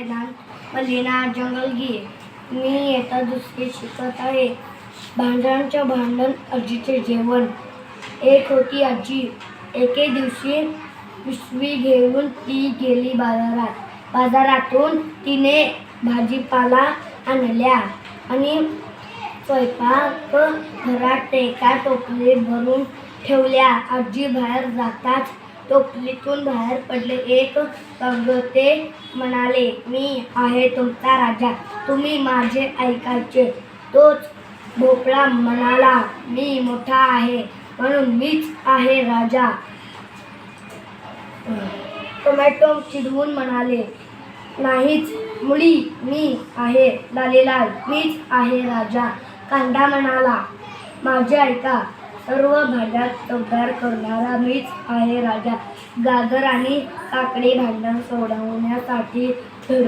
मैदान मलिना जंगलगी मी येता दुसरे शिकत आहे. भांडणांच्या भांडण आजीचे जेवण. एक होती आजी. एके दिवशी पिशवी घेऊन ती गेली बाजारात. बाजारातून तिने भाजीपाला आणल्या आणि स्वयंपाक घरात एका टोपले भरून ठेवल्या. आजी बाहेर जाताच टोपलीतून बाहेर पडले. एक ते म्हणाले मी आहे तुमचा राजा. तुम्ही माझे ऐकायचे. तोच भोपळा म्हणाला मी मोठा आहे म्हणून मीच आहे राजा. टोमॅटो चिडवून म्हणाले नाहीच मुली मी आहे लालेलाल मीच आहे राजा. कांदा म्हणाला माझे ऐका सर्व भाज्यात चौदार करणारा मीच आहे राजा. गाजर आणि काकडी भांडण सोडवण्यासाठी धडपड